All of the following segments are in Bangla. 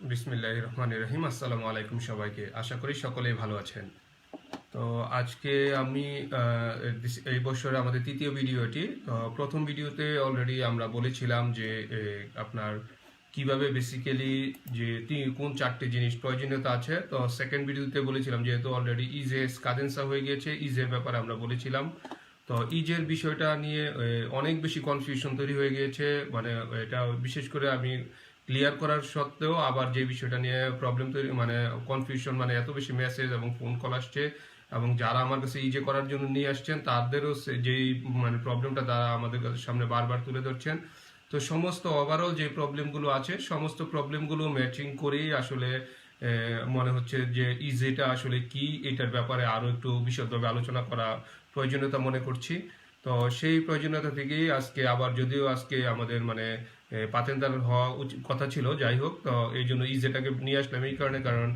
বিসমিল্লাহ রহমান রহিম। আসসালামু আলাইকুম সবাইকে। আশা করি সকলেই ভালো আছেন। তো আজকে আমি এই বছর আমাদের তৃতীয় ভিডিওটি প্রথম ভিডিওতে অলরেডি আমরা বলেছিলাম যে আপনার কীভাবে বেসিক্যালি যে কোন চারটে জিনিস প্রয়োজনীয়তা আছে। তো সেকেন্ড ভিডিওতে বলেছিলাম, যেহেতু অলরেডি ইজে কাদেন্সা হয়ে গিয়েছে ইজের ব্যাপারে আমরা বলেছিলাম। তো ইজের বিষয়টা নিয়ে অনেক বেশি কনফিউশন তৈরি হয়ে গিয়েছে। মানে এটা বিশেষ করে আমি ক্লিয়ার করার সত্ত্বেও আবার যে বিষয়টা নিয়ে প্রবলেম তৈরি মানে কনফিউশন মানে এত বেশি মেসেজ এবং ফোন কল আসছে এবং যারা আমার কাছে ইজে করার জন্য নিয়ে আসছেন, তাদেরও যেই মানে প্রবলেমটা তারা আমাদের কাছে সামনে বারবার তুলে ধরছেন। তো সমস্ত ওভারঅল যে প্রবলেমগুলো আছে, সমস্ত প্রবলেমগুলো ম্যাচিং করেই আসলে মনে হচ্ছে যে ইজেটা আসলে কি, এটার ব্যাপারে আরও একটু বিশদভাবে আলোচনা করা প্রয়োজনীয়তা মনে করছি। তো সেই প্রয়োজনীয়তা থেকেই আজকে আবার যদিও আজকে আমাদের মানে পাতেন্দার হওয়া কথা ছিল, যাই হোক, তো এই জন্য ইজেটাকে নিয়ে আসলাম এই কারণে, কারণ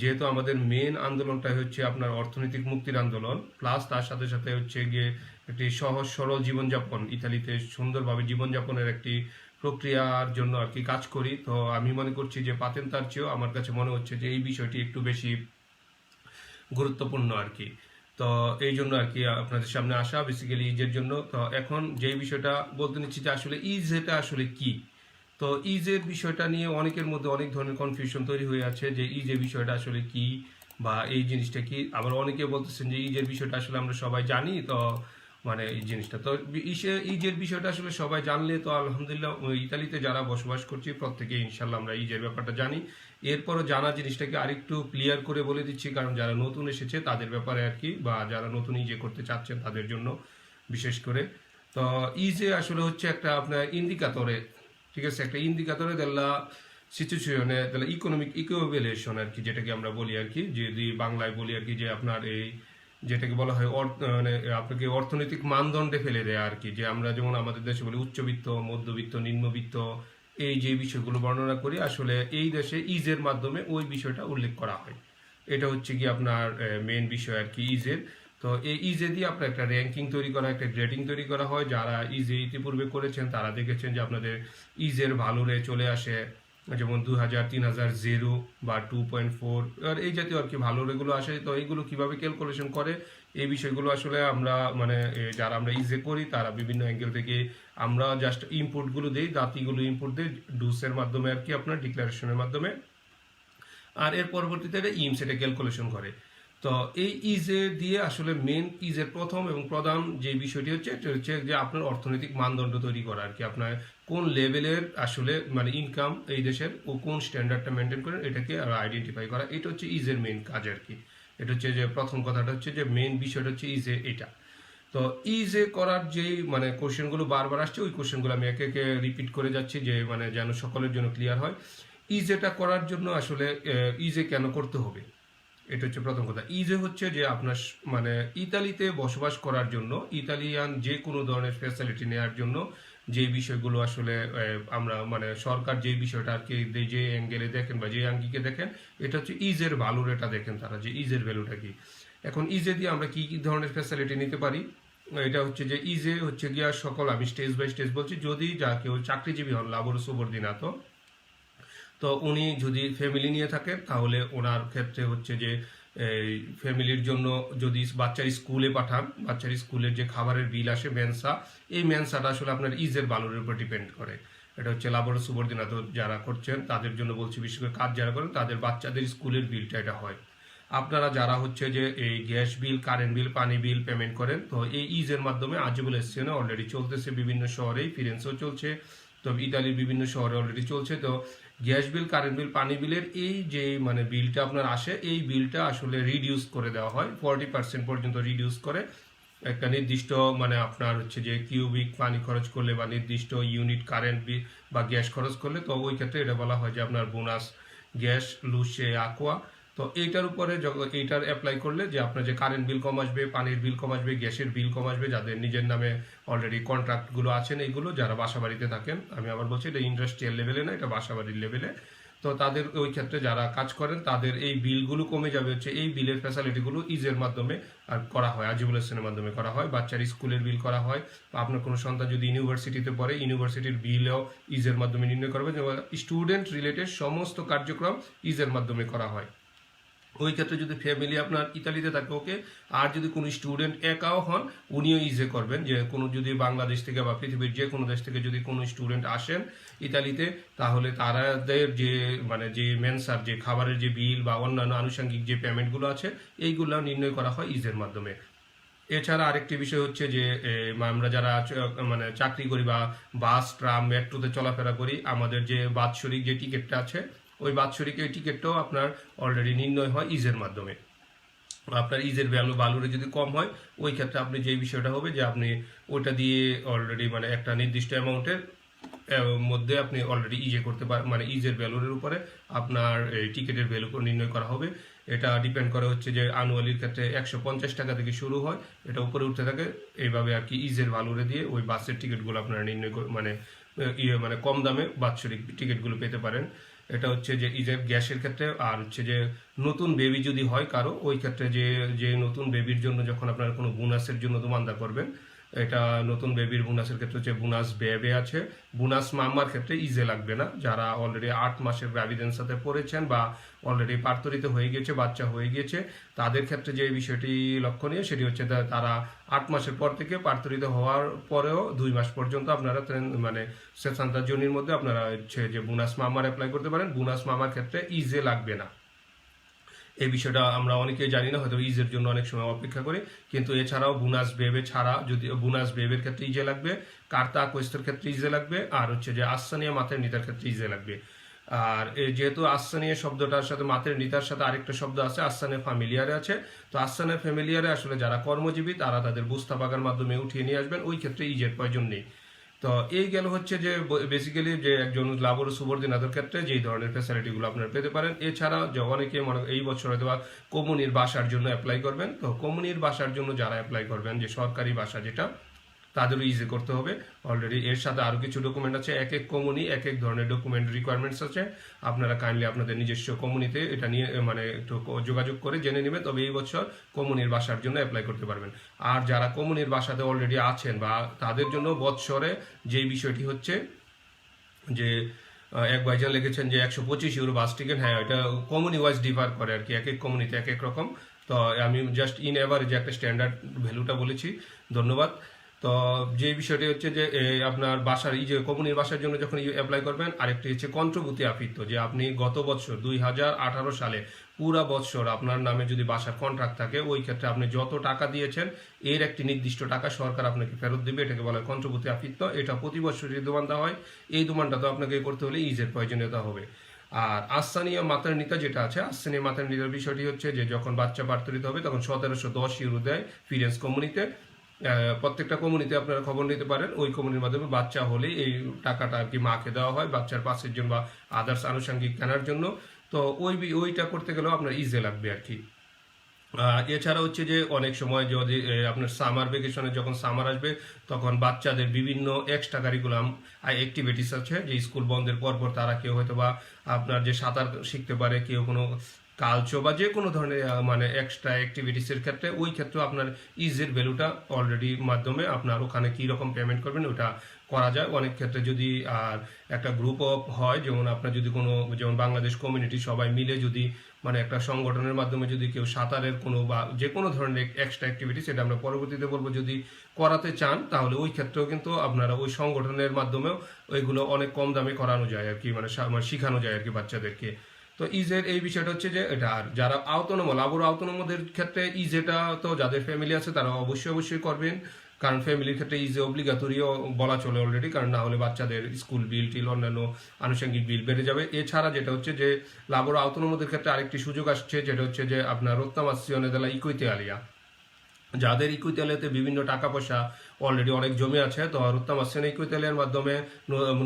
যেহেতু আমাদের মেন আন্দোলনটা হচ্ছে আপনার অর্থনৈতিক মুক্তির আন্দোলন প্লাস তার সাথে সাথে হচ্ছে গিয়ে একটি সহজ, সরল জীবনযাপন, ইতালিতে সুন্দরভাবে জীবনযাপনের একটি প্রক্রিয়ার জন্য আর কি কাজ করি, তো আমি মনে করছি যে পাতেন তার চেয়েও আমার কাছে মনে হচ্ছে যে এই বিষয়টি একটু বেশি গুরুত্বপূর্ণ আর কি। তো এই জন্য আর কি আপনাদের সামনে আসা বেসিক্যালি ইজের জন্য। তো এখন যে বিষয়টা বলতে নিচ্ছি যে আসলে ইজ এটা আসলে কি? তো ইজের বিষয়টা নিয়ে অনেকের মধ্যে অনেক ধরনের কনফিউশন তৈরি হয়ে আছে যে ইজের বিষয়টা আসলে কি বা এই জিনিসটা কি? আবার অনেকে বলতেছেন যে ইজের বিষয়টা আসলে আমরা সবাই জানি, তো মানে এই জিনিসটা। তো ইজের বিষয়টা আসলে সবাই জানলে তো আলহামদুলিল্লাহ, ইতালিতে যারা বসবাস করছি প্রত্যেকে ইনশাল্লাহ আমরা ইজের ব্যাপারটা জানি। এরপরও জানা জিনিসটাকে আরেকটু ক্লিয়ার করে বলে দিচ্ছি, কারণ যারা নতুন এসেছে তাদের ব্যাপারে আর কি, বা যারা নতুন ইজে করতে চাচ্ছেন তাদের জন্য বিশেষ করে। তো ইজে আসলে হচ্ছে একটা আপনার ইন্ডিকাতরে ঠিক আছে? একটা ইন্ডিকাতরে দেল্লা সিচুয়েশনে তাহলে ইকোনমিক ইকুইভ্যালুয়েশন আর কি, যেটাকে আমরা বলি আর কি, যদি বাংলায় বলি আর কি যে আপনার এই যেটাকে বলা হয় মানে আপনাকে অর্থনৈতিক মানদণ্ডে ফেলে দেয় আর কি, যে আমরা যেমন আমাদের দেশে বলি উচ্চবিত্ত, মধ্যবিত্ত, নিম্নবিত্ত এই যে বিষয়গুলো বর্ণনা করি, আসলে এই দেশে ইজের মাধ্যমে ওই বিষয়টা উল্লেখ করা হয়। এটা হচ্ছে কি আপনার মেন বিষয় আর কি ইজের। তো এই ইজে দিয়ে আপনার একটা র্যাঙ্কিং তৈরি করা, একটা গ্রেডিং তৈরি করা হয়। যারা ইজে ইতিপূর্বে করেছেন, তারা দেখেছেন যে আপনাদের ইজের ভালোরে চলে আসে, যেমন দু হাজার তিন হাজার জিরো বা টু পয়েন্ট ফোর আর এই জাতীয় আর কি ভালো রেগুলো আসে, তো এইগুলো কীভাবে ক্যালকুলেশন করে, এই বিষয়গুলো আসলে আমরা মানে যারা আমরা ইজে করি, তারা বিভিন্ন অ্যাঙ্গেল থেকে আমরা জাস্ট ইনপুটগুলো দিই, দাতিগুলো ইনপুট দিই ডুসের মাধ্যমে আর কি আপনার ডিক্লারেশনের মাধ্যমে। আর এর পরবর্তীতে এটা ইম সেটা ক্যালকুলেশন করে। তো এই ইজে দিয়ে আসলে মেন ইজের প্রথম এবং প্রধান যে বিষয়টি হচ্ছে, এটা হচ্ছে যে আপনার অর্থনৈতিক মানদণ্ড তৈরি করা আর কি। আপনার কোন লেভেলের আসলে মানে ইনকাম এই দেশের ও কোন স্ট্যান্ডার্ডটা মেনটেন করেন, এটাকে আর আইডেন্টিফাই করা। এটা হচ্ছে ইজের মেন কাজ আর কি। এটা হচ্ছে যে প্রথম কথাটা হচ্ছে যে মেন বিষয়টা হচ্ছে ইজে এটা। তো ইজে করার যেই মানে কোশ্চেনগুলো বারবার আসছে, ওই কোশ্চেনগুলো আমি একে একে রিপিট করে যাচ্ছি যে মানে যেন সকলের জন্য ক্লিয়ার হয়। ইজেটা করার জন্য আসলে ইজে কেন করতে হবে? এটা হচ্ছে প্রথম কথা। ইজে হচ্ছে যে আপনার মানে ইতালিতে বসবাস করার জন্য, ইতালিয়ান যে কোনো ধরনের ফ্যাসিলিটি নেওয়ার জন্য যে বিষয়গুলো আসলে আমরা মানে সরকার যে বিষয়টা আর কি যে অ্যাঙ্গেলে দেখেন বা যে আঙ্গিকে দেখেন, এটা হচ্ছে ইজের ভ্যালুর এটা দেখেন তারা, যে ইজের ভ্যালুটা কি। এখন ইজে দিয়ে আমরা কি কি ধরনের ফ্যাসিলিটি নিতে পারি? এটা হচ্ছে যে ইজে হচ্ছে গিয়া সকল, আমি স্টেজ বাই স্টেজ বলছি, যদি যা কেউ চাকরিজীবী হন লাবর সুবর্দিনাত তো উনি যদি ফ্যামিলি নিয়ে থাকেন, তাহলে ওনার ক্ষেত্রে হচ্ছে যে, এই ফ্যামিলির জন্য যদি বাচ্চার স্কুলে পাঠান, বাচ্চার স্কুলের যে খাবারের বিল আসে মেনসা এই মেনসাটা আসলে আপনার ইজের বালুর উপর ডিপেন্ড করে। এটা হচ্ছে লাবর সুবর্দিনাত যারা করছেন, তাদের জন্য বলছি, বিশেষ করে কাজ যারা করেন, তাদের বাচ্চাদের স্কুলের বিলটা এটা হয়। আপনারা যারা হচ্ছে যে এই গ্যাস বিল, কারেন্ট বিল, পানি বিল পেমেন্ট করেন, তো এই ইজের মাধ্যমে আজবুল এসছেনে অলরেডি চলতেছে বিভিন্ন শহরেই, ফিরেন্সও চলছে, তো ইতালির বিভিন্ন শহরে অলরেডি চলছে, তো গ্যাস বিল, কারেন্ট বিল, পানি বিলের এই যে মানে বিলটা আপনার আসে, এই বিলটা আসলে রিডিউস করে দেওয়া হয় ফর্টি পার্সেন্ট পর্যন্ত রিডিউস করে। একটা নির্দিষ্ট মানে আপনার হচ্ছে যে কিউবিক পানি খরচ করলে বা নির্দিষ্ট ইউনিট কারেন্ট বিল বা গ্যাস খরচ করলে, তো ওই ক্ষেত্রে এটা বলা হয় যে আপনার বোনাস গ্যাস, লুসে আকোয়া তো এইটার উপরে এইটার অ্যাপ্লাই করলে যে আপনার যে কারেন্ট বিল কম আসবে, পানির বিল কম আসবে, গ্যাসের বিল কম আসবে, যাদের নিজের নামে অলরেডি কন্ট্রাক্টগুলো আছেন এইগুলো, যারা বাসা বাড়িতে থাকেন, আমি আবার বলছি এটা ইন্ডাস্ট্রিয়াল লেভেলে না, এটা বাসা বাড়ির লেভেলে তো তাদের ওই ক্ষেত্রে যারা কাজ করেন, তাদের এই বিলগুলো কমে যাবে, হচ্ছে এই বিলের ফ্যাসিলিটিগুলো ইজের মাধ্যমে আর করা হয় আজিবুল হাসানের মাধ্যমে করা হয়, বাচ্চার স্কুলের বিল করা হয়। বা আপনার কোনো সন্তান যদি ইউনিভার্সিটিতে পড়ে ইউনিভার্সিটির বিলও ইজের মাধ্যমে নির্ণয় করবে যেমন স্টুডেন্ট রিলেটেড সমস্ত কার্যক্রম ইজের মাধ্যমে করা হয়। ওই ক্ষেত্রে যদি ফ্যামিলি আপনার ইতালিতে থাকে ওকে আর যদি কোনো স্টুডেন্ট একাও হন, উনিও ইজে করবেন যে কোনো যদি বাংলাদেশ থেকে বা পৃথিবীর যে কোনো দেশ থেকে যদি কোনো স্টুডেন্ট আসেন ইতালিতে, তাহলে তারাদের যে মানে যে মেনসার যে খাবারের যে বিল বা অন্যান্য আনুষঙ্গিক যে পেমেন্টগুলো আছে, এইগুলো নির্ণয় করা হয় ইজের মাধ্যমে। এছাড়া আরেকটি বিষয় হচ্ছে যে আমরা যারা মানে চাকরি করি বা বাস ট্রাম মেট্রোতে চলাফেরা করি, আমাদের যে বাৎসরিক যে টিকিটটা আছে ওই বাৎসরিক এই টিকিটটাও আপনার অলরেডি নির্ণয় হয় ইজের মাধ্যমে। আপনার ইজের ভ্যালু ভ্যালুরে যদি কম হয়, ওই ক্ষেত্রে আপনি যে বিষয়টা হবে যে আপনি ওইটা দিয়ে অলরেডি মানে একটা নির্দিষ্ট অ্যামাউন্টের মধ্যে আপনি অলরেডি ইজে করতে পারেন মানে ইজের ভ্যালুরের উপরে আপনার এই টিকিটের ভ্যালু নির্ণয় করা হবে। এটা ডিপেন্ড করে হচ্ছে যে আনুয়ালির ক্ষেত্রে একশো পঞ্চাশ টাকা থেকে শুরু হয়, এটা উপরে উঠতে থাকে। এইভাবে আর কি ইজের ভ্যালুরে দিয়ে ওই বাসের টিকিটগুলো আপনারা নির্ণয় মানে ইয়ে মানে কম দামে বাৎসরিক টিকিটগুলো পেতে পারেন। এটা হচ্ছে যে ইজের গ্যাসের ক্ষেত্রে, আর হচ্ছে যে নতুন বেবি যদি হয় কারও, ওই ক্ষেত্রে যে যে নতুন বেবির জন্য যখন আপনারা কোনো বোনাসের জন্য দোমান্দা করবেন এটা নতুন বেবির বোনাসের ক্ষেত্রে হচ্ছে বোনাস বেবে আছে, বোনাস মাম্মার ক্ষেত্রে ইজে লাগবে না। যারা অলরেডি আট মাসের গ্রাভিডেন্স সাথে পড়েছেন বা অলরেডি পার্তরিত হয়ে গিয়েছে বাচ্চা হয়ে গিয়েছে তাদের ক্ষেত্রে যে বিষয়টি লক্ষণীয় সেটি হচ্ছে তারা আট মাসের পর থেকে পার্তরিত হওয়ার পরেও দুই মাস পর্যন্ত আপনারা মানে সেসান্তার জনির মধ্যে আপনারা হচ্ছে যে বোনাস মামার অ্যাপ্লাই করতে পারেন। বোনাস মামার ক্ষেত্রে ইজে লাগবে না। এই বিষয়টা আমরা অনেকেই জানি না, হয়তো ইজের জন্য অনেক সময় অপেক্ষা করি। কিন্তু এছাড়াও বুনাস বেবে ছাড়া যদি, বুনাস বেবের ক্ষেত্রে ইজে লাগবে কার্তা কোয়েস্টের ক্ষেত্রে ইজে লাগবে, আর হচ্ছে যে আসানিয়া মাথের নিতার ক্ষেত্রে ইজে লাগবে। আর যেহেতু আসানিয়া শব্দটার সাথে মাথের নিতার সাথে আরেকটা শব্দ আছে আসানে ফ্যামিলিয়ারে আছে। তো আসানে ফ্যামিলিয়ারে আসলে যারা কর্মজীবী, তারা তাদের বুস্তা পাকার মাধ্যমে উঠিয়ে নিয়ে আসবেন। ওই ক্ষেত্রে ইজের প্রয়োজন নেই। তো এই গেল হচ্ছে যে বেসিক্যালি যে একজন লাবর সুবর্দিনাদের ক্ষেত্রে যেই ধরনের ফ্যাসিলিটিগুলো আপনারা পেতে পারেন। এছাড়া যে অনেকে মনে এই বছর হয়তো বা কমুনির বাসার জন্য অ্যাপ্লাই করবেন। তো কমুনির বাসার জন্য যারা অ্যাপ্লাই করবেন, যে সরকারি বাসা যেটা তাদেরও ইজি করতে হবে। অলরেডি এর সাথে আরও কিছু ডকুমেন্ট আছে, এক এক কমুনি এক এক ধরনের ডকুমেন্ট রিকোয়ারমেন্টস আছে। আপনারা কাইন্ডলি আপনাদের নিজস্ব কমুনিতে এটা নিয়ে মানে একটু যোগাযোগ করে জেনে নেবে তবে এই বছর কমুনির বাসার জন্য অ্যাপ্লাই করতে পারবেন। আর যারা কমুনির বাসাতে অলরেডি আছেন বা তাদের জন্য বৎসরে যেই বিষয়টি হচ্ছে যে এক ভাইজান লিখেছেন যে একশো পঁচিশ ইউরো বাস টিকিট হ্যাঁ এটা কমনি ওয়াইজ ডিফার করে আর কি, এক এক কমিউনিতে এক এক রকম। তো আমি জাস্ট ইন এভারেজ একটা স্ট্যান্ডার্ড ভ্যালুটা বলেছি। ধন্যবাদ। তো যে বিষয়টি হচ্ছে যে আপনার বাসার এই যে কমিউনির বাসার জন্য যখন অ্যাপ্লাই করবেন আরেকটি হচ্ছে কন্ট্রিবিউটি আফিত্ত যে আপনি গত বছর দুই হাজার আঠারো সালে পুরা বছর আপনার নামে যদি বাসার কন্ট্রাক্ট থাকে ওই ক্ষেত্রে আপনি যত টাকা দিয়েছেন এর একটি নির্দিষ্ট টাকা সরকার আপনাকে ফেরত দেবে এটাকে বলা হয় কন্ট্রিবিউটি আফিত্ত এটা প্রতি বছরই দোমানটা হয় এই দোমানটা তো আপনাকে করতে হলে ইজের প্রয়োজনীয়তা হবে। আর আসানিয়া মাতার নিতা যেটা আছে আসানিয়া মাতার নিতার বিষয়টি হচ্ছে যে যখন বাচ্চা পার্তরিত হবে তখন সতেরোশো দশ ইউরো দেয় ফিরেন্স কমিউনিতে আহ, প্রত্যেকটা কমিউনিতে আপনারা খবর নিতে পারেন। ওই কমিউনির মাধ্যমে বাচ্চা হলে এই টাকাটা আর কি মাকে দেওয়া হয়, বাচ্চার পাশের জন্য বা আদার্স আনুষঙ্গিক কেনার জন্য। তো ওই ওইটা করতে গেলেও আপনার ইজে লাগবে আর কি। এছাড়া হচ্ছে যে অনেক সময় যদি আপনার সামার ভেকেশনে যখন সামার আসবে, তখন বাচ্চাদের বিভিন্ন এক্সট্রা কারিকুলাম অ্যাক্টিভিটিস আছে। যে স্কুল বন্ধের পর পর তারা কেউ হয়তো বা আপনার যে সাঁতার শিখতে পারে, কেউ কোনো কালচো বা যে কোনো ধরনের মানে এক্সট্রা অ্যাক্টিভিটিসের ক্ষেত্রে ওই ক্ষেত্রে আপনার ইজের ভ্যালুটা অলরেডি মাধ্যমে আপনার ওখানে কি রকম পেমেন্ট করবেন ওটা করা যায়। অনেক ক্ষেত্রে যদি, আর একটা গ্রুপ অফ হয়, যেমন আপনার যদি কোনো, যেমন বাংলাদেশ কমিউনিটি সবাই মিলে যদি মানে একটা সংগঠনের মাধ্যমে যদি কেউ সাঁতারের কোনো বা যে কোনো ধরনের এক্সট্রা অ্যাক্টিভিটি সেটা আমরা পরবর্তীতে বলব যদি করাতে চান, তাহলে ওই ক্ষেত্রেও কিন্তু আপনারা ওই সংগঠনের মাধ্যমেও ওইগুলো অনেক কম দামে করানো যায় আর কি মানে মানে শেখানো যায় আর কি বাচ্চাদেরকে। তো ইজের এই বিষয়টা হচ্ছে যে এটা, আর যারা আওতনম লাবর আওতনমদের ক্ষেত্রে ইজেটা তো যাদের ফ্যামিলি আছে তারা অবশ্যই অবশ্যই করবেন। কারণ ফ্যামিলির ক্ষেত্রে ইজে অব্লিগাতরিও বলা চলে অলরেডি কারণ না হলে বাচ্চাদের স্কুল বিল টিল অন্যান্য আনুষঙ্গিক বিল বেড়ে যাবে। এছাড়া যেটা হচ্ছে যে লাবর আওতনমদের ক্ষেত্রে আরেকটি সুযোগ আসছে, যেটা হচ্ছে যে আপনার রত্নামাসিয়নে দেলা ইকুইতে আলিয়া। যাদের ইকুইতালিয়াতে বিভিন্ন টাকা পয়সা অলরেডি অনেক জমি আছে। তো রুত্তাম আসছেন এই কৈতালিয়ার মাধ্যমে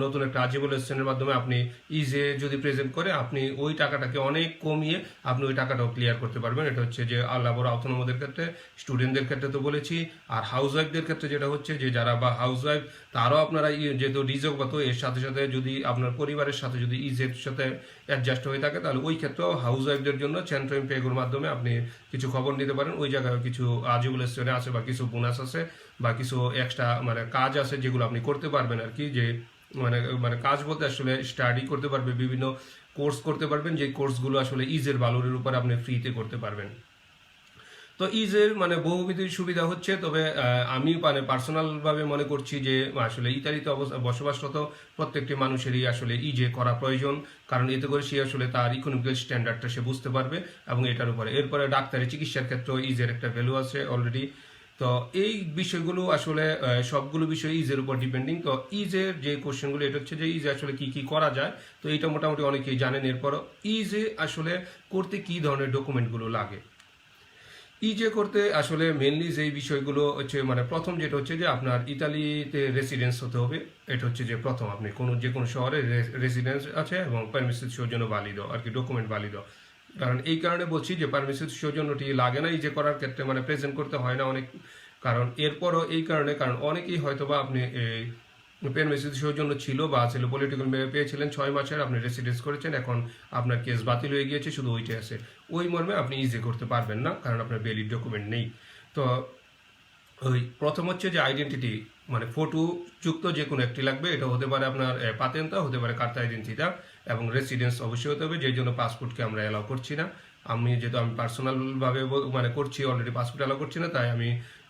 নতুন একটা আজিবুল হোসেনের মাধ্যমে আপনি ইজে যদি প্রেজেন্ট করে, আপনি ওই টাকাটাকে অনেক কমিয়ে আপনি ওই টাকাটাও ক্লিয়ার করতে পারবেন। এটা হচ্ছে যে আল্লাহ বড় আউতনমদের ক্ষেত্রে স্টুডেন্টদের ক্ষেত্রে তো বলেছি, আর হাউস ওয়াইফদের ক্ষেত্রে যেটা হচ্ছে যে যারা বা হাউস ওয়াইফ তারও আপনারা যেহেতু রিজগত এর সাথে সাথে যদি আপনার পরিবারের সাথে যদি ইজের সাথে অ্যাডজাস্ট হয়ে থাকে, তাহলে ওই ক্ষেত্রেও হাউস ওয়াইফদের জন্য চেন্ট্রাইম পেগুর মাধ্যমে আপনি কিছু খবর নিতে পারেন। ওই জায়গায় কিছু আজিবুল স্টোরে আছে বা কিছু বোনাস আছে। বা কিছু এক্সট্রা মানে কাজ আছে যেগুলো আপনি করতে পারবেন আর কি, যে মানে মানে কাজ বলতে আসলে স্টাডি করতে পারবে, বিভিন্ন কোর্স করতে পারবেন, যে কোর্সগুলো আসলে ইজের বালুরের উপর আপনি ফ্রিতে করতে পারবেন। তো ইজের মানে বহুবিধ সুবিধা হচ্ছে, তবে আমি মানে পার্সোনালভাবে মনে করছি যে আসলে ইতালিতে অবস- বসবাসরত প্রত্যেকটি মানুষেরই আসলে ইজে করা প্রয়োজন, কারণ এতে করে সে আসলে তার ইকোনমিক্যাল স্ট্যান্ডার্ডটা সে বুঝতে পারবে এবং এটার উপরে, এরপরে ডাক্তারি চিকিৎসার ক্ষেত্রেও ইজের একটা ভ্যালু আছে অলরেডি তো এই বিষয়গুলো আসলে সবগুলো বিষয় ইজের উপর ডিপেন্ডিং তো ইজের যে কোশ্চেনগুলো এটা হচ্ছে যে ইজে আসলে কি কি করা যায়? তো এটা মোটামুটি অনেকেই জানেন এরপরও। ইজে আসলে করতে কি ধরনের ডকুমেন্টগুলো লাগে? ইজে করতে আসলে মেনলি যেই বিষয়গুলো হচ্ছে মানে প্রথম যেটা হচ্ছে যে আপনার ইতালিতে রেসিডেন্স হতে হবে। এটা হচ্ছে যে প্রথম আপনি কোনো, যে কোনো শহরে রেসিডেন্স আছে এবং পারমিসিভ সৌজন্য বালিদ আর কি ডকুমেন্ট বালিদ কারণ এই কারণে বলছি যে পারমিসিভ সৌজন্যটি লাগে না যে করার ক্ষেত্রে মানে প্রেজেন্ট করতে হয় না অনেক কারণ এরপরও এই কারণে, কারণ অনেকেই হয়তো বা আপনি এই পেন মেসেজ সৌজন্য ছিল বা ছিল পলিটিক্যাল মেয়ে পেয়েছিলেন ছয় মাসের, আপনি রেসিডেন্স করেছেন, এখন আপনার কেস বাতিল হয়ে গিয়েছে, শুধু ওইটাই আছে। ওই মর্মে আপনি ইজি করতে পারবেন না, কারণ আপনার ভ্যালিড ডকুমেন্ট নেই। তো ওই প্রথম হচ্ছে যে আইডেন্টিটি মানে ফটো যুক্ত যে কোনো একটি লাগবে, এটা হতে পারে আপনার পাতেন্তা হতে পারে কার্তা আইডেন্টিটা এবং রেসিডেন্স অবশ্যই হতে হবে যেই জন্য পাসপোর্টকে আমরা অ্যালাউ করছি না। আমি যেহেতু আমি পার্সোনালভাবে মানে করছি অলরেডি পাসপোর্ট অ্যালাউ করছি না, তাই আমি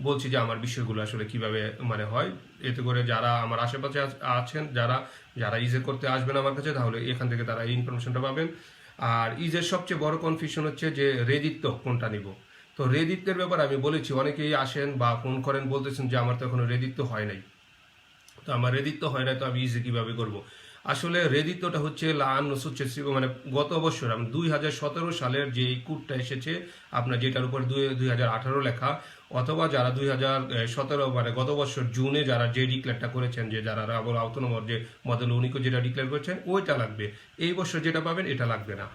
বলছি যে আমার বিষয়গুলো আসলে কীভাবে মানে হয়। এতে করে যারা আমার আশেপাশে আছেন, যারা যারা ইজে করতে আসবেন আমার কাছে, তাহলে এখান থেকে তারা এই ইনফরমেশনটা পাবেন। আর ইজের সবচেয়ে বড় কনফিউশন হচ্ছে যে রেদিত্ব কোনটা নিব? তো রেদিত্বের ব্যাপারে আমি বলেছি, অনেকেই আসেন বা ফোন করেন, বলতেছেন যে আমার তো এখনও রেদিত্ব হয় নাই। তো আমার রেদিত্ব হয় না তো আমি ইজে কীভাবে করব? আসলে রেদিত্বটা হচ্ছে লান হচ্ছে মানে গত বছর দুই হাজার সতেরো সালের যে কুটটা এসেছে, আপনার যেটার উপর দুই দুই হাজার আঠারো লেখা, অথবা যারা দুই হাজার সতেরো মানে গত বছর জুনে যারা যে ডিক্লেয়ারটা করেছেন, যে যারা রাবল নম্বর যে মদল উনিকে যেটা ডিক্লেয়ার করেছেন, ওইটা লাগবে। এই বছর যেটা পাবেন, এটা লাগবে না।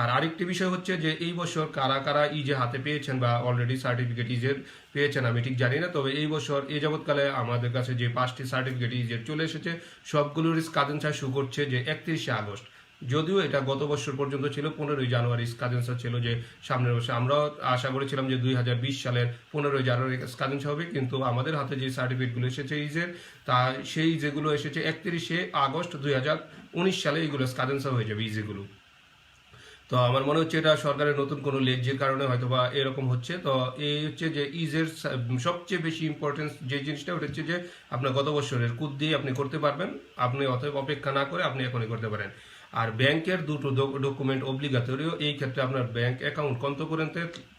আর আরেকটি বিষয় হচ্ছে যে এই বছর কারা কারা ইজে হাতে পেয়েছেন বা অলরেডি সার্টিফিকেট ইজের পেয়েছেন, আমি ঠিক জানি না, তবে এই বছর এই যাবৎকালে আমাদের কাছে যে পাঁচটি সার্টিফিকেট ইজের চলে এসেছে, সবগুলোর কাদেন্সা শু করছে যে একত্রিশে আগস্ট। যদিও এটা গত বছর পর্যন্ত ছিল, পনেরোই জানুয়ারি স্কাদেন্সা ছিল যে সামনের বছর। আমরাও আশা করেছিলাম যে দুই হাজার বিশ সালের পনেরোই জানুয়ারি স্কাদেন্সা হবে, কিন্তু আমাদের হাতে যে সার্টিফিকেটগুলো এসেছে ইজের তা সেই যেগুলো এসেছে একত্রিশে আগস্ট দুই হাজার উনিশ সালে এইগুলো স্কাদেন্সা হয়ে যাবে ইজেগুলো তো আমার মনে হচ্ছে এটা সরকারের নতুন কোনো লেজের কারণে হয়তো বা এরকম হচ্ছে। তো এই হচ্ছে যে ইজের সবচেয়ে বেশি ইম্পর্টেন্স যে জিনিসটা, ওটা হচ্ছে যে আপনার গত বছরের কুদ দিয়ে আপনি করতে পারবেন। আপনি অতএব অপেক্ষা না করে আপনি এখনই করতে পারেন। আর ব্যাংকের দুটো ডকুমেন্ট অব্লিগাতরিও এই ক্ষেত্রে আপনার ব্যাংক অ্যাকাউন্ট কন্ত করেন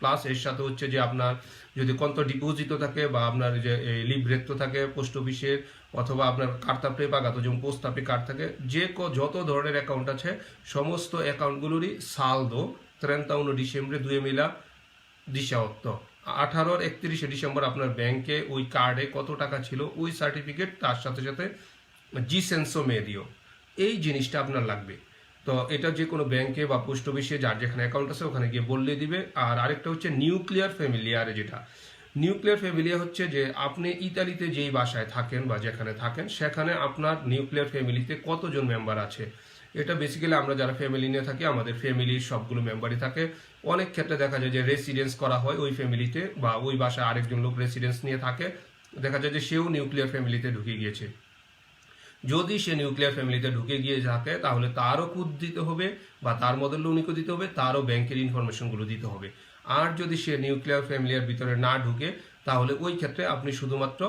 প্লাস এর সাথে হচ্ছে যে আপনার যদি কন্ত ডিপোজিটও থাকে বা আপনার যে লিব্রেত্ত থাকে পোস্ট অফিসের, অথবা আপনার কার্তাপে পাগাতো যেমন পোস্তাপে কার্ড থাকে, যে যত ধরনের অ্যাকাউন্ট আছে, সমস্ত অ্যাকাউন্টগুলোরই সালদো ত্রেন্তা উনো ডিসেম্বরে দুয়ে মিলা দিশাওত্ত আঠারোর একত্রিশে ডিসেম্বর আপনার ব্যাংকে ওই কার্ডে কত টাকা ছিল, ওই সার্টিফিকেট তার সাথে সাথে জি সেন্সো মেদিও এই জিনিসটা আপনার লাগবে। তো এটা যে কোনো ব্যাংকে বা পোস্ট অফিসে যার যেখানে অ্যাকাউন্ট আছে ওখানে গিয়ে বললে দিবে। আর আরেকটা হচ্ছে নিউক্লিয়ার ফ্যামিলিয়ারে যেটা। নিউক্লিয়ার ফ্যামিলিয়া হচ্ছে যে আপনি ইতালিতে যেই বাসায় থাকেন বা যেখানে থাকেন, সেখানে আপনার নিউক্লিয়ার ফ্যামিলিতে কতজন মেম্বার আছে? এটা বেসিক্যালি আমরা যারা ফ্যামিলি নিয়ে থাকি, আমাদের ফ্যামিলির সবগুলো মেম্বারই থাকে। অনেক ক্ষেত্রে দেখা যায় যে রেসিডেন্স করা হয় ওই ফ্যামিলিতে বা ওই বাসায় আরেকজন লোক রেসিডেন্স নিয়ে থাকে। দেখা যায় যে সেও নিউক্লিয়ার ফ্যামিলিতে ঢুকে গিয়েছে। যদি সে নিউক্লিয়ার ফ্যামিলিতে ঢুকে গিয়ে থাকে, তাহলে তারও কুদ দিতে হবে বা তার মদল্য উনিকও দিতে হবে, তারও ব্যাংকের ইনফরমেশনগুলো দিতে হবে। আর যদি সে নিউক্লিয়ার ফ্যামিলিয়ার ভিতরে না ঢুকে, তাহলে ওই ক্ষেত্রে আপনি শুধুমাত্র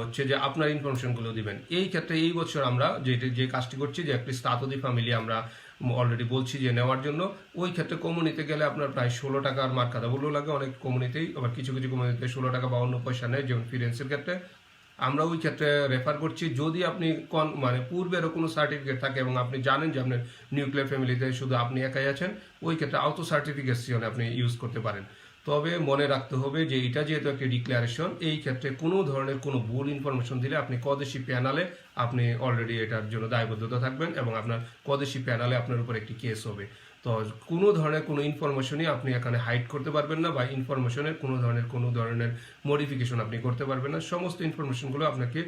হচ্ছে যে আপনার ইনফরমেশনগুলো দিবেন। এই ক্ষেত্রে এই বছর আমরা যে যে কাজটি করছি, যে একটি স্তাতদি ফ্যামিলি আমরা অলরেডি বলছি যে নেওয়ার জন্য, ওই ক্ষেত্রে কমিউনিতে গেলে আপনার প্রায় ষোলো টাকার মার বললেও লাগে, অনেক কমিউনিতেই আবার কিছু কিছু কমিউনিতে ষোলো টাকা বাউন্ন পয়সা নেয়, যেমন ফিরেন্সের ক্ষেত্রে। আমরা ওই ক্ষেত্রে রেফার করছি। যদি আপনি কোন মানে পূর্বেরও কোনো সার্টিফিকেট থাকে এবং আপনি জানেন যে আপনার নিউক্লিয়ার ফ্যামিলিতে শুধু আপনি একাই আছেন, ওই ক্ষেত্রে আউটো সার্টিফিকেশন আপনি ইউজ করতে পারেন। তবে মনে রাখতে হবে যে এটা যেহেতু একটা ডিক্লারেশন এই ক্ষেত্রে কোনো ধরনের কোনো ভুল ইনফরমেশন দিলে আপনি কদেশি প্যানালে আপনি অলরেডি এটার জন্য দায়বদ্ধতা থাকবেন এবং আপনার কদেশি প্যানালে আপনার উপর একটি কেস হবে। তো কোনো ধরনের কোনো ইনফরমেশনই আপনি এখানে হাইড করতে পারবেন না বা ইনফরমেশনের কোনো ধরনের কোনো ধরনের মডিফিকেশন আপনি করতে পারবেন না। সমস্ত ইনফরমেশনগুলো আপনাকে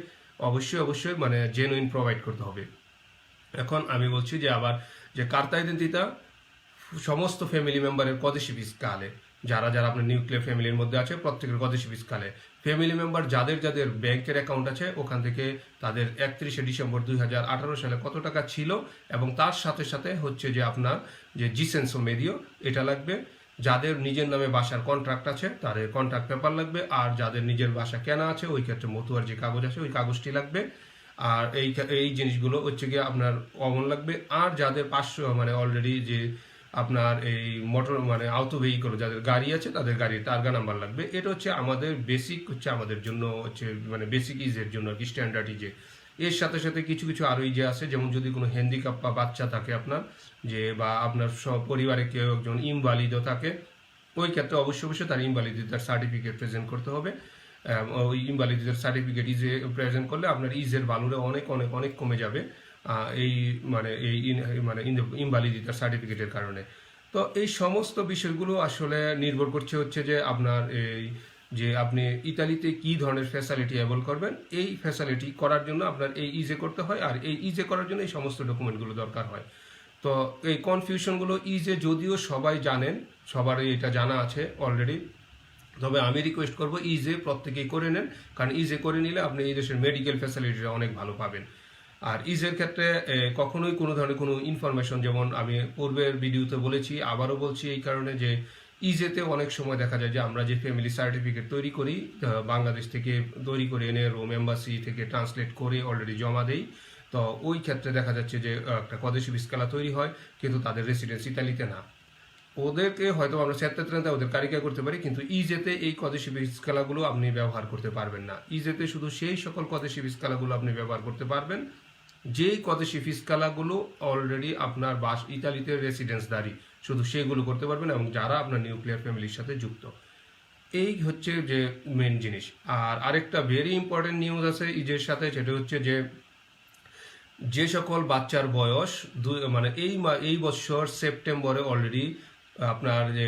অবশ্যই অবশ্যই মানে জেনুইন প্রোভাইড করতে হবে। এখন আমি বলছি যে আবার যে কার্তা ইডেন্টিতা সমস্ত ফ্যামিলি মেম্বারের কদেশি ফিসকালে যারা যারা আপনার নিউক্লিয়ার ফ্যামিলির মধ্যে আছে, প্রত্যেকের কদেশি ফিসকালে ফ্যামিলি মেম্বার যাদের যাদের ব্যাংকের অ্যাকাউন্ট আছে, ওখান থেকে তাদের একত্রিশে ডিসেম্বর দুই হাজার আঠারো সালে কত টাকা ছিল এবং তার সাথে সাথে হচ্ছে যে আপনার যে জিসেন্সো মেদিও, এটা লাগবে। যাদের নিজের নামে বাসার কন্ট্রাক্ট আছে তাদের কন্ট্রাক্ট পেপার লাগবে। আর যাদের নিজের বাসা কেনা আছে, ওই ক্ষেত্রে মতুয়ার যে কাগজ আছে, ওই কাগজটি লাগবে। আর এই এই জিনিসগুলো হচ্ছে গিয়ে আপনার কমন লাগবে। আর যাদের পাঁচশো মানে অলরেডি যে আপনার এই মোটর মানে আউটো ভেহিকল যাদের গাড়ি আছে, তাদের গাড়ির টার্গা নাম্বার লাগবে। এটা হচ্ছে আমাদের বেসিক হচ্ছে আমাদের জন্য হচ্ছে মানে বেসিক ইজের জন্য আর কি স্ট্যান্ডার্ড ইজে এর সাথে সাথে কিছু কিছু আরও যে আছে, যেমন যদি কোনো হ্যান্ডিক্যাপ বা বাচ্চা থাকে আপনার, যে বা আপনার পরিবারে কেউ একজন ইনভালিদও থাকে, ওই ক্ষেত্রে অবশ্যই অবশ্যই তার ইনভালিদিতার সার্টিফিকেট প্রেজেন্ট করতে হবে। ওই ইনভালিদিতার সার্টিফিকেট ইজে প্রেজেন্ট করলে আপনার ইজের ভ্যালুটা অনেক অনেক অনেক কমে যাবে এই মানে এই মানে ইনভালিদিতার সার্টিফিকেটের কারণে। তো এই সমস্ত বিষয়গুলো আসলে নির্ভর করছে হচ্ছে যে আপনার এই যে আপনি ইতালিতে কি ধরনের ফ্যাসিলিটি অ্যাভেল করবেন, এই ফ্যাসিলিটি করার জন্য আপনার এই ইজে করতে হয় আর এই ইজে করার জন্য এই সমস্ত ডকুমেন্টগুলো দরকার হয়। তো এই কনফিউশনগুলো ইজে যদিও সবাই জানেন, সবারই এটা জানা আছে অলরেডি তবে আমি রিকোয়েস্ট করব ইজে প্রত্যেকেই করে নেন, কারণ ইজে করে নিলে আপনি এই দেশের মেডিকেল ফ্যাসিলিটিটা অনেক ভালো পাবেন। আর ইজের ক্ষেত্রে কখনোই কোনো ধরনের কোনো ইনফরমেশন যেমন আমি পূর্বের ভিডিওতে বলেছি, আবারও বলছি এই কারণে যে ইজেতে অনেক সময় দেখা যায় যে আমরা যে ফ্যামিলি সার্টিফিকেট তৈরি করি বাংলাদেশ থেকে তৈরি করে এনে রোম এম্বাসি থেকে ট্রান্সলেট করে অলরেডি জমা দেই। তো ওই ক্ষেত্রে দেখা যাচ্ছে যে একটা কদেশি বিস্কালা তৈরি হয়, কিন্তু তাদের রেসিডেন্স ইতালিতে না। ওদেরকে হয়তো আমরা সেত্রেত্রেন্তে ওদের কারিকা করতে পারি, কিন্তু ইজেতে এই কদেশি বীজকালাগুলো আপনি ব্যবহার করতে পারবেন না। ইজেতে শুধু সেই সকল কদেশি বীজকালাগুলো আপনি ব্যবহার করতে পারবেন, যেই কদেশি ফিসকালাগুলো অলরেডি আপনার বাস ইতালিতে রেসিডেন্সদারি শুধু সেগুলো করতে পারবেন এবং যারা আপনার নিউক্লিয়ার ফ্যামিলির সাথে যুক্ত। এই হচ্ছে যে মেন জিনিস। আর আরেকটা ভেরি ইম্পর্টেন্ট নিউজ আছে ইজের সাথে, সেটা হচ্ছে যে যে সকল বাচ্চার বয়স মানে এই এই বছর সেপ্টেম্বরে অলরেডি আপনার যে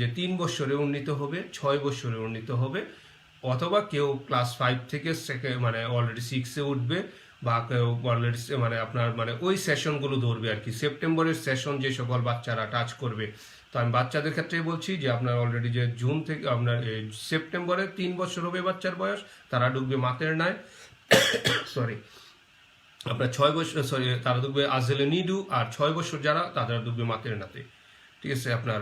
যে তিন বছরে উন্নীত হবে, ছয় বছরে উন্নীত হবে, অথবা কেউ ক্লাস ফাইভ থেকে মানে অলরেডি সিক্সে উঠবে বা অলরেডি মানে আপনার মানে ওই সেশনগুলো ধরবে আর কি। সেপ্টেম্বরের সেশন যে সকল বাচ্চারা টাচ করবে। তো আমি বাচ্চাদের ক্ষেত্রে বলছি যে, আপনার অলরেডি যে জুন থেকে আপনার সেপ্টেম্বরে তিন বছর হবে বাচ্চার বয়স, তারা ঢুকবে মাতের নাই সরি আপনার ছয় বছর সরি তারা ঢুকবে আজেলে নিডু আর ছয় বছর যারা, তারা ঢুকবে মাতের নাতে। ঠিক আছে, আপনার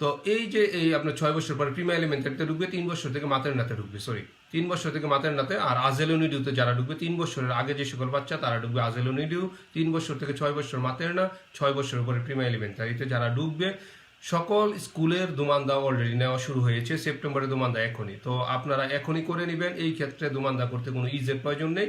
তো এই যে এই আপনার ছয় বছর পরে প্রিমা এলিমেন্টারিতে ঢুকবে, তিন বছর থেকে মাতের নাতে ঢুকবে সরি তিন বছর থেকে মাতের নাতে, আর আজেলোনিডিউতে যারা ঢুকবে তিন বছরের আগে যে সকল বাচ্চা, তারা ঢুকবে আজেলোনিডিউ তিন বছর থেকে ছয় বছর মাতের না, ছয় বছর পরে প্রিমা এলিমেন্টারিতে যারা ঢুকবে সকল স্কুলের দুমান্দা অলরেডি নেওয়া শুরু হয়েছে, সেপ্টেম্বরে দুমান্দা এখনই। তো আপনারা এখনই করে নেবেন, এই ক্ষেত্রে দুমান্দা করতে কোনো ইজের প্রয়োজন নেই।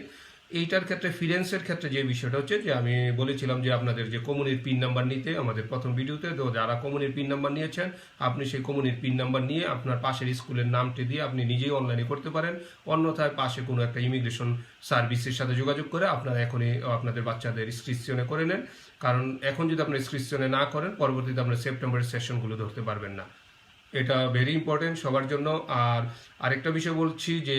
এইটার ক্ষেত্রে ফিরেন্সের ক্ষেত্রে যে বিষয়টা হচ্ছে যে, আমি বলেছিলাম যে আপনাদের যে কমুনির পিন নাম্বার নিতে, আমাদের প্রথম ভিডিওতে, তো যারা কমুনির পিন নাম্বার নিয়েছেন, আপনি সেই কমুনির পিন নাম্বার নিয়ে আপনার পাশের স্কুলের নামটি দিয়ে আপনি নিজেই অনলাইনে করতে পারেন। অন্যথায় পাশে কোনো একটা ইমিগ্রেশন সার্ভিসের সাথে যোগাযোগ করে আপনারা এখনই আপনাদের বাচ্চাদের স্ক্রিপশনে করে নেন। কারণ এখন যদি আপনি স্ক্রিপশনে না করেন, পরবর্তীতে আপনার সেপ্টেম্বরের সেশনগুলো ধরতে পারবেন না। এটা ভেরি ইম্পর্টেন্ট সবার জন্য। আর আরেকটা বিষয় বলছি যে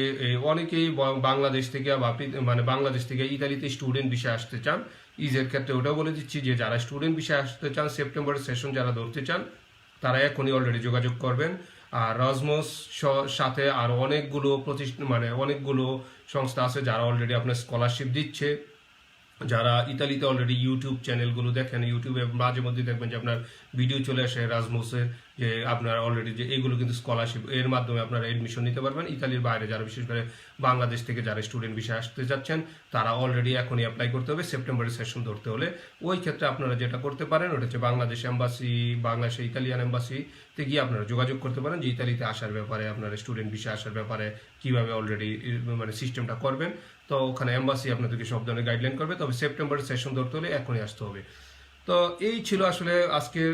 অনেকেই বাংলাদেশ থেকে বা মানে বাংলাদেশ থেকে ইতালিতে স্টুডেন্ট বিষয়ে আসতে চান। ইজের ক্ষেত্রে ওটাও বলে দিচ্ছি যে, যারা স্টুডেন্ট বিষয়ে আসতে চান সেপ্টেম্বরের সেশন যারা ধরতে চান, তারা এখনই অলরেডি যোগাযোগ করবেন। আর রসমস সাথে আর অনেকগুলো প্রতিষ্ঠান মানে অনেকগুলো সংস্থা আছে যারা অলরেডি আপনার স্কলারশিপ দিচ্ছে। যারা ইতালিতে অলরেডি ইউটিউব চ্যানেলগুলো দেখেন ইউটিউবে মাঝে মধ্যে দেখবেন যে আপনার ভিডিও চলে আসে রাজমোসের যে আপনার অলরেডি যে এইগুলো কিন্তু স্কলারশিপ এর মাধ্যমে আপনারা এডমিশন নিতে পারবেন। ইতালির বাইরে যারা বিশেষ করে বাংলাদেশ থেকে যারা স্টুডেন্ট বিষয়ে আসতে যাচ্ছেন, তারা অলরেডি এখনই অ্যাপ্লাই করতে হবে, সেপ্টেম্বরের সেশন ধরতে হলে। ওই ক্ষেত্রে আপনারা যেটা করতে পারেন, ওটা হচ্ছে বাংলাদেশ এম্বাসি বাংলাদেশে ইতালিয়ান এম্বাসিতে গিয়ে আপনারা যোগাযোগ করতে পারেন যে ইতালিতে আসার ব্যাপারে, আপনারা স্টুডেন্ট বিষয়ে আসার ব্যাপারে কীভাবে অলরেডি মানে সিস্টেমটা করবেন। তো ওখানে এম্বাসি আপনাদেরকে সব ধরনের গাইডলাইন করবে। তবে সেপ্টেম্বরের সেশন ধরতে হলে এখনই আসতে হবে। তো এই ছিল আসলে আজকের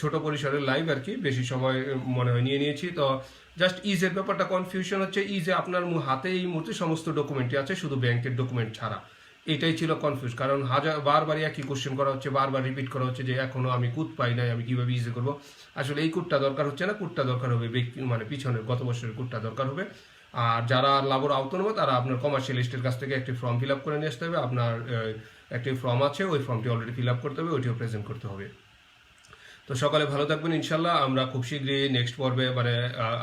ছোট পরিসরের লাইভ আর কি। বেশি সময় মনে হয় নিয়ে নিয়েছি। তো জাস্ট ইজের ব্যাপারটা কনফিউশন হচ্ছে ইজে আপনার হাতে এই মুহূর্তে সমস্ত ডকুমেন্টই আছে, শুধু ব্যাংকের ডকুমেন্ট ছাড়া। এটাই ছিল কনফিউজ কারণ হাজার বারবারই একই কোশ্চেন করা হচ্ছে, বারবার রিপিট করা হচ্ছে যে এখনও আমি কুদ পাই নাই, আমি কীভাবে ইজে করব। আসলে এই কুটটা দরকার হচ্ছে না, কুটটা দরকার হবে মানে পিছনের, গত বছরের কুটটা দরকার হবে। আর যারা লাভর আওত নেবে তারা আপনার কমার্শিয়াল কমার্শিয়ালিস্টের কাছ থেকে একটি ফর্ম ফিল আপ করে নিয়ে আসতে হবে। আপনার একটি ফর্ম আছে, ওই ফর্মটি অলরেডি ফিল আপ করতে হবে, ওইটিও প্রেজেন্ট করতে হবে। তো সকালে ভালো থাকবেন, ইনশাল্লাহ। আমরা খুব শীঘ্রই নেক্সট পর্বে মানে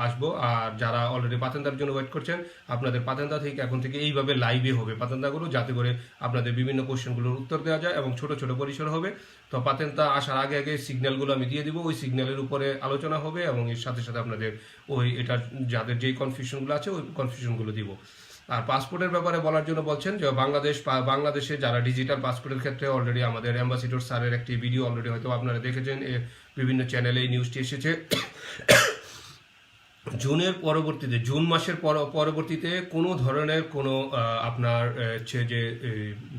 আসব। আর যারা অলরেডি পাতেন্দার জন্য ওয়েট করছেন, আপনাদের পাতেন্দা থেকে এখন থেকে এইভাবে লাইভে হবে পাতেন্দাগুলো, যাতে করে আপনাদের বিভিন্ন কোশ্চেনগুলোর উত্তর দেওয়া যায় এবং ছোট ছোট পরিসর হবে। তো পাতেন্তা আসার আগে আগে সিগন্যালগুলো আমি দিয়ে দিব। ওই সিগন্যালের উপরে আলোচনা হবে এবং এর সাথে সাথে আপনাদের ওই এটার, যাদের যেই কনফিউশনগুলো আছে, ওই কনফিউশনগুলো দিব। আর পাসপোর্টের ব্যাপারে বলার জন্য বলছেন যে বাংলাদেশ বাংলাদেশে যারা ডিজিটাল পাসপোর্টের ক্ষেত্রে অলরেডি আমাদের অ্যাম্বাসিডর স্যারের একটি ভিডিও অলরেডি হয়তো আপনারা দেখেছেন বিভিন্ন চ্যানেলে এই নিউজটি এসেছে। জুনের পরবর্তীতে, জুন মাসের পর- পরবর্তীতে কোনো ধরনের কোনো আপনার হচ্ছে যে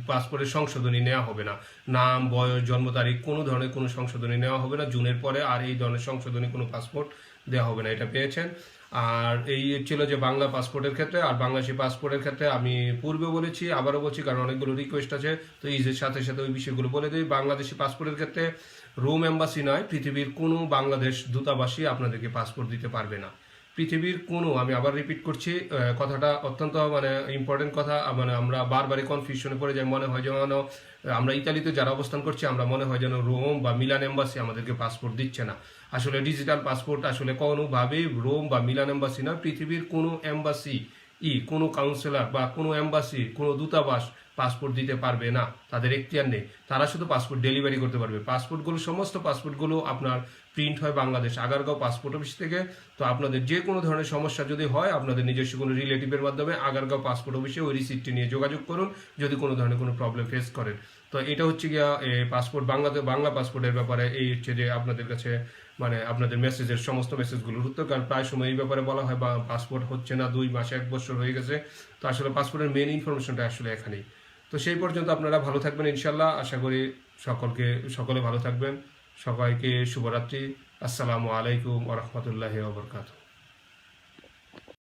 পাসপোর্টের সংশোধনী নেওয়া হবে না। নাম, বয়স, জন্ম তারিখ, কোনো ধরনের কোনো সংশোধনী নেওয়া হবে না। জুনের পরে আর এই ধরনের সংশোধনী কোনো পাসপোর্ট দেওয়া হবে না। এটা পেয়েছেন। আর এই ছিল যে বাংলা পাসপোর্টের ক্ষেত্রে, আর বাংলাদেশি পাসপোর্টের ক্ষেত্রে আমি পূর্বে বলেছি, আবারও বলছি, কারণ অনেকগুলো রিকোয়েস্ট আছে। তো ইজের সাথে সাথে ওই বিষয়গুলো বলে দিই, বাংলাদেশি পাসপোর্টের ক্ষেত্রে রোম এম্বাসি নয়, পৃথিবীর কোনো বাংলাদেশ দূতাবাসী আপনাদেরকে পাসপোর্ট দিতে পারবে না। পৃথিবীর কোনো, আমি আবার রিপিট করছি কথাটা অত্যন্ত মানে ইম্পর্টেন্ট কথা মানে আমরা বারবারই কনফিউশনে পড়ে যাই, মনে হয় যেন, আমরা ইতালিতে যারা অবস্থান করছি, আমরা মনে হয় যেন রোম বা মিলান এম্বাসি আমাদেরকে পাসপোর্ট দিচ্ছে না। আসলে ডিজিটাল পাসপোর্ট আসলে কোনোভাবেই রোম বা মিলান এম্বাসি না, পৃথিবীর কোনো এম্বাসি ই, কোনো কাউন্সিলর বা কোনো এম্বাসি কোনো দূতাবাস পাসপোর্ট দিতে পারবে না। তাদের এখতিয়ার নেই। তারা শুধু পাসপোর্ট ডেলিভারি করতে পারবে। পাসপোর্টগুলো সমস্ত পাসপোর্টগুলো আপনার প্রিন্ট হয় বাংলাদেশ, আগারগাঁও পাসপোর্ট অফিস থেকে। তো আপনাদের যে কোনো ধরনের সমস্যা যদি হয়, আপনাদের নিজস্ব কোনো রিলেটিভের মাধ্যমে আগারগাঁও পাসপোর্ট অফিসে ওই রিসিপ্টটি নিয়ে যোগাযোগ করুন, যদি কোনো ধরনের কোনো প্রবলেম ফেস করেন। তো এটা হচ্ছে গিয়া পাসপোর্ট বাংলাতে, বাংলা পাসপোর্টের ব্যাপারে এই হচ্ছে যে আপনাদের কাছে মানে আপনাদের মেসেজের সমস্ত মেসেজগুলোর উত্তর, কারণ প্রায় সময় এই ব্যাপারে বলা হয় বা পাসপোর্ট হচ্ছে না, দুই মাসে, এক বছর হয়ে গেছে। তো আসলে পাসপোর্টের মেন ইনফরমেশনটা আসলে এখানেই। তো সেই পর্যন্ত আপনারা ভালো থাকবেন ইনশাল্লাহ আশা করি সকলকে, সকলে ভালো থাকবেন। সবাইকে শুভরাত্রি। আসসালামু আলাইকুম ওরহমতুল্লাহ ওবরকাত